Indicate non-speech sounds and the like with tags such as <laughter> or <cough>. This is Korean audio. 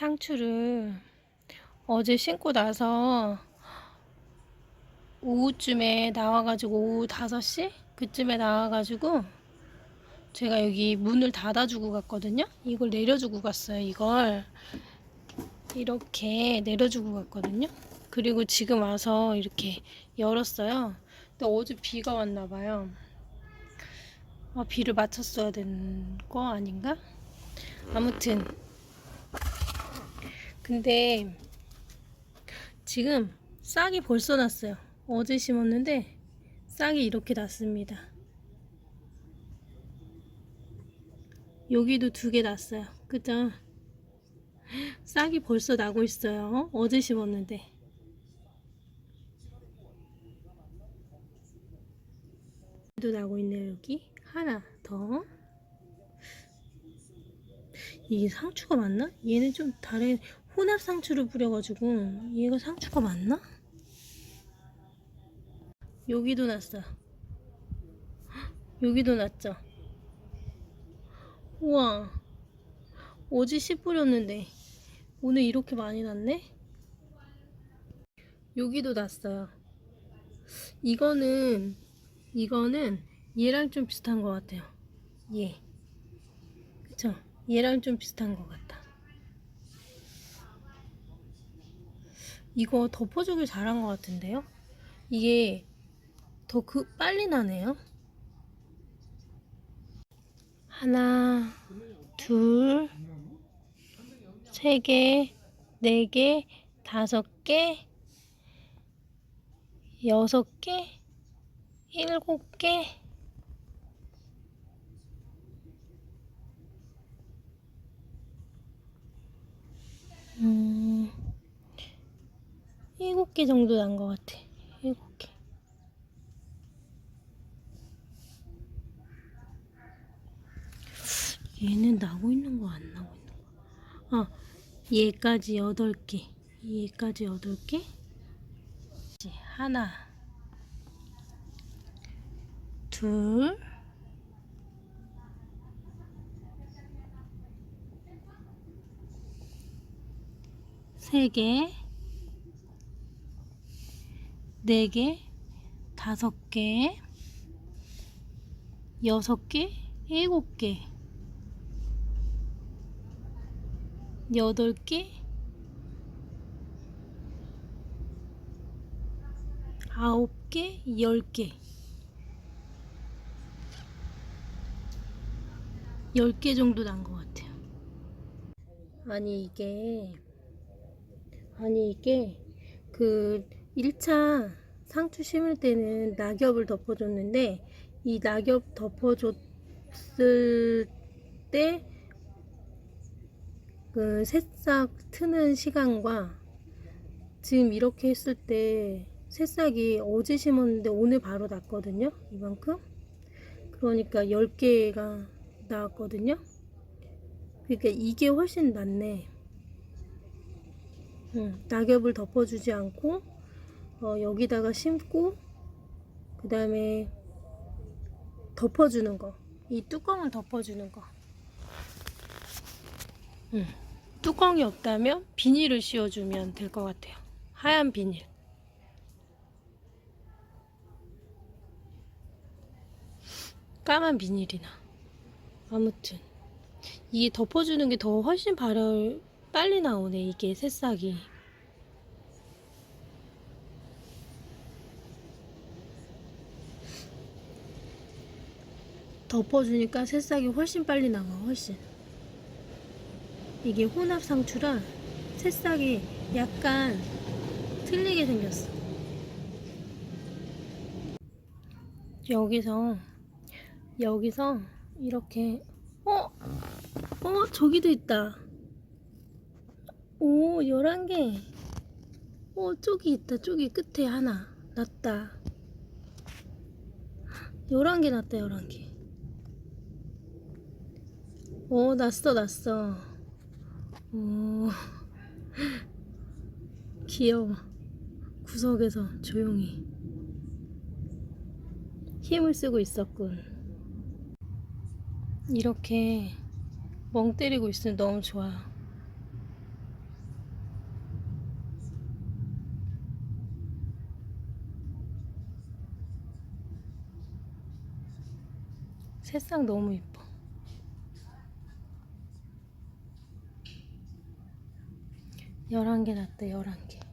상추를 어제 신고 나서 오후쯤에 나와가지고 오후 5시? 그쯤에 나와가지고 제가 여기 문을 닫아주고 갔거든요. 이걸 내려주고 갔어요. 이걸 이렇게 내려주고 갔거든요. 그리고 지금 와서 이렇게 열었어요. 근데 어제 비가 왔나 봐요. 아, 비를 맞췄어야 된 거 아닌가? 아무튼 근데 지금 싹이 벌써 났어요. 어제 심었는데 싹이 이렇게 났습니다. 여기도 두 개 났어요. 그죠? 싹이 벌써 나고 있어요. 어제 심었는데. 도 나고 있네요, 여기. 하나 더. 이게 상추가 맞나? 얘는 좀 다른 혼합 상추를 뿌려가지고 얘가 상추가 맞나? 여기도 났어. 여기도 났죠. 우와. 어제 씨 뿌렸는데 오늘 이렇게 많이 났네? 여기도 났어요. 이거는 이거는 얘랑 좀 비슷한 것 같아요. 얘. 얘랑 좀 비슷한 것 같다. 이거 덮어주길 잘한 것 같은데요? 이게 더 그 빨리 나네요. 하나, 둘, 세 개, 네 개, 다섯 개, 여섯 개, 일곱 개, 음, 일곱 개 정도 난 것 같아. 일곱 개. 얘는 나고 있는 거 안 나고 있는 거? 아, 얘까지 여덟 개. 얘까지 여덟 개. 이제 하나, 둘, 세 개, 네 개, 다섯 개, 여섯 개, 일곱 개, 여덟 개, 아홉 개, 열 개. 열개 정도 난 것 같아요. 아니, 이게, 아니, 이게, 그, 1차 상추 심을 때는 낙엽을 덮어줬는데, 이 낙엽 덮어줬을 때, 그 새싹 트는 시간과 지금 이렇게 했을 때 새싹이 어제 심었는데 오늘 바로 났거든요. 이만큼. 그러니까 10개가 나왔거든요. 그러니까 이게 훨씬 낫네. 응, 낙엽을 덮어주지 않고 어, 여기다가 심고 그 다음에 덮어주는 거. 이 뚜껑을 덮어주는 거. 응. 뚜껑이 없다면 비닐을 씌워주면 될 것 같아요. 하얀 비닐. 까만 비닐이나. 아무튼 이게 덮어주는 게 더 훨씬 발열 빨리 나오네 이게 새싹이. 덮어주니까 새싹이 훨씬 빨리 나와 훨씬. 이게 혼합 상추라 새싹이 약간 틀리게 생겼어. 여기서 여기서 이렇게 어? 어? 저기도 있다. 오, 11개. 어, 저기 있다. 저기 끝에 하나. 났다. 11개 났다, 11개. 오, 났어, 났어. 오, <laughs> 귀여워. 구석에서 조용히 힘을 쓰고 있었군. 이렇게 멍 때리고 있으면 너무 좋아요. 새싹 너무 이뻐. 11개 났다, 11개.